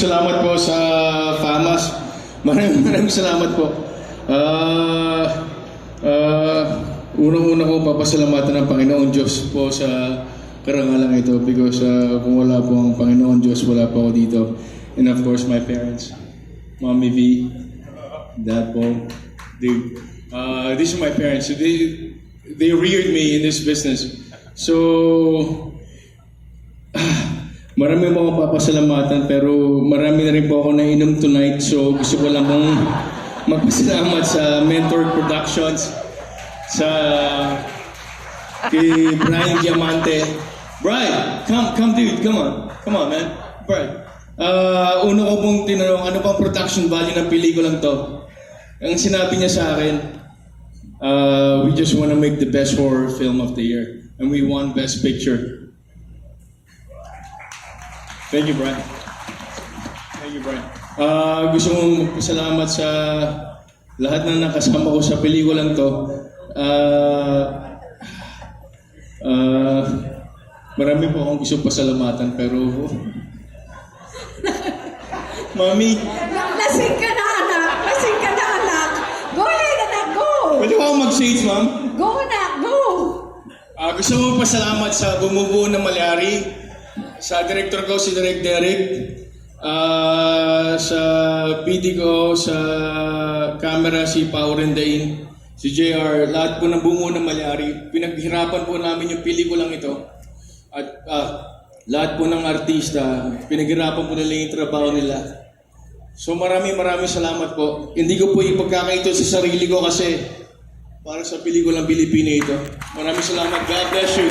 salamat po sa FAMAS. Maraming maraming salamat po. Ah, ah, unang-una ko papasalamatan ng Panginoon Diyos po sa karangalang ito because ah, kung wala po ang Panginoon Diyos, wala po ako dito. And of course, my parents, Mommy V, Dad po, they, uh, these are my parents. So they, they reared me in this business. So, Marami po akong papasalamatan pero marami na rin po ako nainom tonight so gusto ko lang pong magpasalamat sa Mentor Productions sa kay Brian Diamante. Brian, come, come dude, come on. Come on man. Brian. Ah, una ko pong tinanong ano bang production value ng pelikulang to. Ang sinabi niya sa akin, uh, we just want to make the best horror film of the year and we won best picture. Thank you, Brian. Thank you, Brian. Ah, gusto kong magpasalamat sa lahat ng nakasama ko sa pelikulang to. Ah, ah, marami po akong gusto pasalamatan pero... Mami, Lasing ka na, anak. Lasing ka na, anak. Go ahead, anak. Go. pwede ba akong mag-shades, ma'am? Go, anak. Go. Ah, gusto ko pasalamat sa bumubuo ng Malyari, sa director ko si Direk Derek, ah, sa PD ko, sa camera si Pao Rendain, si JR, lahat po ng bumuo ng Malyari. Pinaghirapan po namin yung pelikulang ito. At ah, lahat po ng artista, pinaghirapan po nila yung trabaho nila. So maraming maraming salamat po. Hindi ko po ipagkakaito sa sarili ko kasi para sa pelikulang Pilipino ito. Maraming salamat. God bless you.